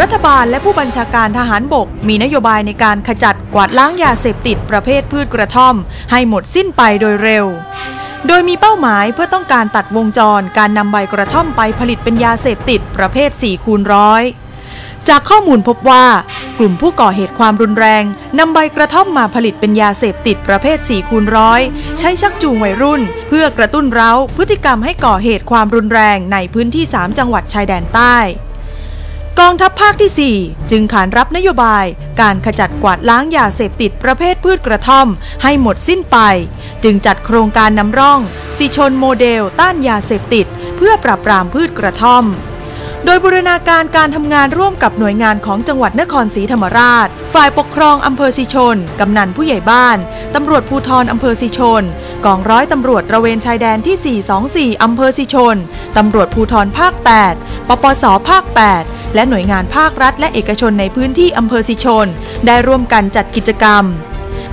รัฐบาลและผู้บัญชาการทหารบก มีนโยบายในการขจัดกวาดล้างยาเสพติดประเภทพืชกระท่อม ให้หมดสิ้นไปโดยเร็ว โดยมีเป้าหมายเพื่อต้องการตัดวงจรการนำใบกระท่อมไปผลิตเป็นยาเสพติดประเภท4คูณร้อยจากข้อมูลพบว่ากลุ่มผู้ก่อเหตุความรุนแรงนำใบกระท่อมมาผลิตเป็นยาเสพติดประเภท4คูณร้อยใช้ชักจูงวัยรุ่น เพื่อกระตุ้นเร้าพฤติกรรมให้ก่อเหตุความรุนแรงในพื้นที่ 3 จังหวัดชายแดนใต้ กองทัพภาคที่ 4 จึงขานรับนโยบาย การขจัดกวาดล้างยาเสพติดประเภทพืชกระท่อม ให้หมดสิ้นไป จึงจัดโครงการนำร่องสีชนโมเดล ต้านยาเสพติด เพื่อปราบปรามพืชกระท่อม โดยบูรณาการการทำงานร่วมกับหน่วยงานของจังหวัดนครศรีธรรมราช ฝ่ายปกครองอำเภอสิชน กำนันผู้ใหญ่บ้าน ตำรวจภูธรอำเภอสิชน กองร้อยตำรวจระเวนชายแดนที่ 424อำเภอสิชน ตำรวจภูธรภาค 8 ปปสภาค 8 และหน่วยงานภาครัฐและเอกชนในพื้นที่อำเภอสิชน ได้ร่วมกันจัดกิจกรรม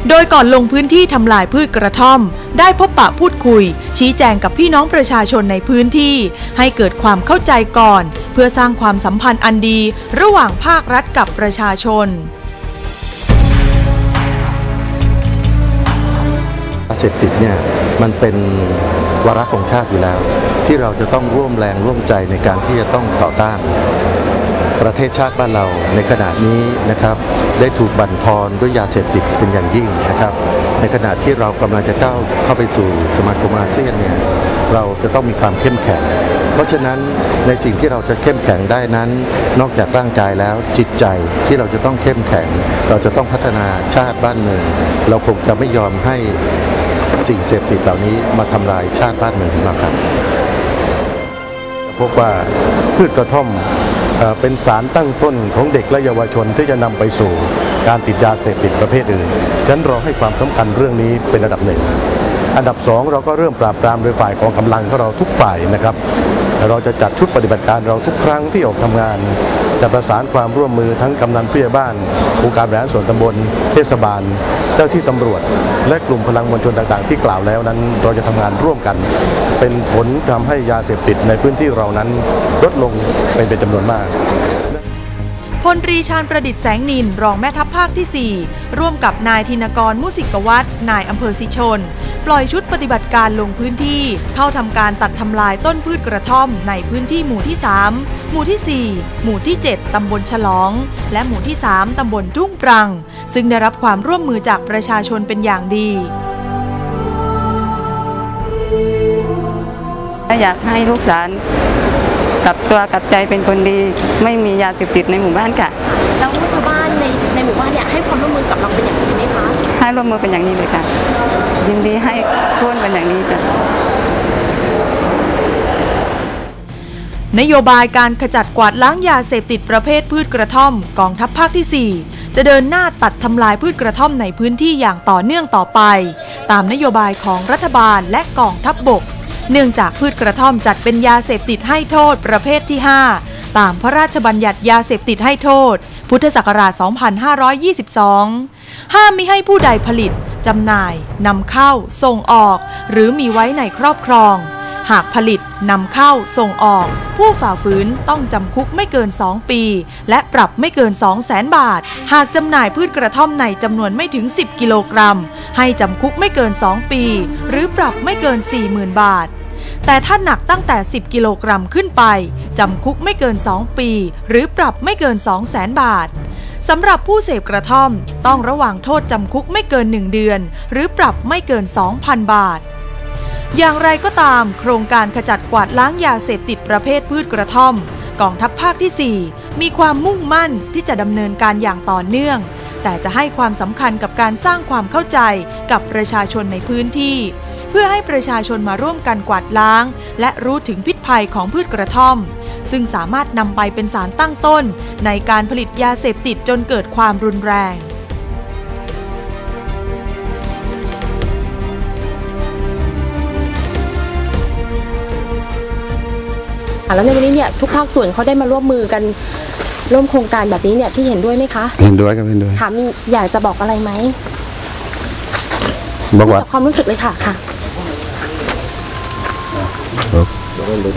โดยก่อนลงพื้นที่ทำลายพืชกระท่อม ได้พบปะพูดคุย ชี้แจงกับพี่น้องประชาชนในพื้นที่ ให้เกิดความเข้าใจก่อน เพื่อสร้างความสัมพันธ์อันดี ระหว่างภาครัฐกับประชาชนยาเสพติดเนี่ยมันเป็นวาระของชาติอยู่แล้ว ที่เราจะต้องร่วมแรงร่วมใจในการที่จะต้องต่อต้าน ประเทศชาติบ้านเราในขณะนี้นะครับได้ถูกบั่นทอนด้วยยาเสพติดเป็นอย่างยิ่งนะครับ ในขณะที่เรากำลังจะก้าวเข้าไปสู่สมาคมอาเซียนเนี่ยเราจะต้องมีความเข้มแข็ง เพราะฉะนั้นในสิ่งที่เราจะเข้มแข็งได้นั้น นอกจากร่างกายแล้วจิตใจที่เราจะต้องเข้มแข็ง เราจะต้องพัฒนาชาติบ้านเมืองเราคงจะไม่ยอมให้สิ่งเสพติดเหล่านี้มาทำลายชาติบ้านเมืองของเราครับพบว่าพืชกระท่อม เป็นสารตั้งต้นของเด็กและเยาวชนที่จะนำไปสู่การติดยาเสพติดประเภทอื่น ฉะนั้นเราให้ความสำคัญเรื่องนี้เป็นอันดับหนึ่ง อันดับสองเราก็เริ่มปราบปรามโดยฝ่ายกองกำลังของเราทุกฝ่ายนะครับเราจะจัดชุดปฏิบัติการเราทุกครั้งที่ออกทำงาน จะประสานความร่วมมือทั้งกำนันผู้ใหญ่บ้านองค์การบริหารส่วนตำบลเทศบาล เจ้าที่ตำรวจ และกลุ่มพลังมวลชนต่างๆ ที่กล่าวแล้วนั้น เราจะทำงานร่วมกัน เป็นผลทำให้ยาเสพติดในพื้นที่เรานั้นลดลงเป็นเป็นจำนวนมากพลตรีชาญประดิษฐ์แสงนิน รองแม่ทัพภาคที่ 4 ร่วมกับนายธินกรมุสิกวัฒนนายอำเภอสิชน ปล่อยชุดปฏิบัติการลงพื้นที่ เข้าทำการตัดทำลายต้นพืชกระท่อมในพื้นที่หมู่ที่ 3 หมู่ที่ 4 หมู่ที่ 7 ตำบลฉลอง และหมู่ที่ 3 ตำบลทุ่งปรัง ซึ่งได้รับความร่วมมือจากประชาชนเป็นอย่างดี อยากให้ลูกหลานกลับตัวกลับใจเป็นคนดี ไม่มียาเสพติดในหมู่บ้านค่ะ แล้วชาวบ้านในในหมู่บ้านเนี่ยให้ความร่วมมือกับเราเป็นอย่างดีไหมคะให้ร่วมมือเป็นอย่างนี้เลยค่ะ ยินดีให้ทุนเป็นอย่างนี้จ้ะนโยบายการขจัดกวาดล้างยาเสพติดประเภทพืชกระท่อม กองทัพภาคที่ 4 จะเดินหน้าตัดทำลายพืชกระท่อมในพื้นที่อย่างต่อเนื่องต่อไป ตามนโยบายของรัฐบาลและกองทัพบบก เนื่องจากพืชกระท่อมจัดเป็นยาเสพติดให้โทษประเภทที่ 5 ตามพระราชบัญญัติยาเสพติดให้โทษ พุทธศักราช 2522 ห้ามมิให้ผู้ใดผลิตจำหน่ายนำเข้า ส่งออก หรือมีไว้ในครอบครอง หากผลิตนำเข้าส่งออก ผู้ฝ่าฝืนต้องจำคุกไม่เกิน 2 ปี และปรับไม่เกิน 2 0 0แสนบาท หากจำหน่ายพืชกระท่อมในจำนวนไม่ถึง 10 กิโลกรัม ให้จำคุกไม่เกิน 2 ปี หรือปรับไม่เกิน 40,000 บาท แต่ถ้าหนักตั้งแต่ 10 กิโลกรัมขึ้นไป จำคุกไม่เกิน 2 ปี หรือปรับไม่เกิน 2 0 0แสนบาทสำหรับผู้เสพกระท่อม ต้องระวังโทษจำคุกไม่เกิน 1 เดือน หรือปรับไม่เกิน 2,000 บาท อย่างไรก็ตาม โครงการขจัดกวาดล้างยาเสพติดประเภทพืชกระท่อม กองทัพภาคที่ 4 มีความมุ่งมั่นที่จะดำเนินการอย่างต่อเนื่อง แต่จะให้ความสำคัญกับการสร้างความเข้าใจกับประชาชนในพื้นที่ เพื่อให้ประชาชนมาร่วมกันกวาดล้าง และรู้ถึงพิษภัยของพืชกระท่อม ซึ่งสามารถนำไปเป็นสารตั้งต้น ในการผลิตยาเสพติดจนเกิดความรุนแรง แล้วในวันนี้เนี่ยทุกภาคส่วนเขาได้มาร่วมมือกันร่วมโครงการแบบนี้เนี่ยพี่เห็นด้วยไหมคะเห็นด้วยครับเห็นด้วยค่ะมีอยากจะบอกอะไรไหมบอกว่าจากความรู้สึกเลยค่ะค่ะ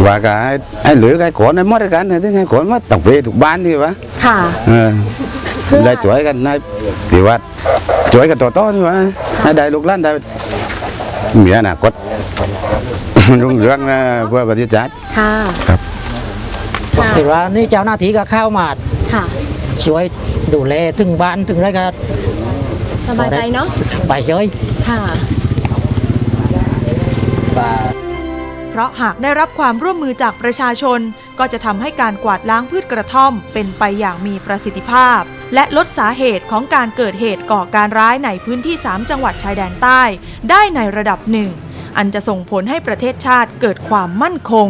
ว่าก็ให้ให้เหลือไอ้ขนให้หมดกันนะที่ไอ้ขนมาตักเวทุกบ้านที่วะค่ะเออเพื่อได้ช่วยกันได้ที่ว่าช่วยกันต่อต้นวะให้ได้ลูกหล้านได้ มีอนาคต รุ่งเรืองนะเพื่อประเทศชาติค่ะครับค่ะเห็นว่านี่เจ้าหน้าที่ก็เข้ามาค่ะ ช่วยดูแลถึงบ้านถึงไรก็สบายใจเนาะไปเฉยค่ะเพ ราะหากได้รับความร่วมมือจากประชาชน ก็จะทำให้การกวาดล้างพืชกระท่อม เป็นไปอย่างมีประสิทธิภาพ และลดสาเหตุของการเกิดเหตุก่อการร้ายในพื้นที่ 3 จังหวัดชายแดนใต้ ได้ในระดับหนึ่ง อันจะส่งผลให้ประเทศชาติเกิดความมั่นคง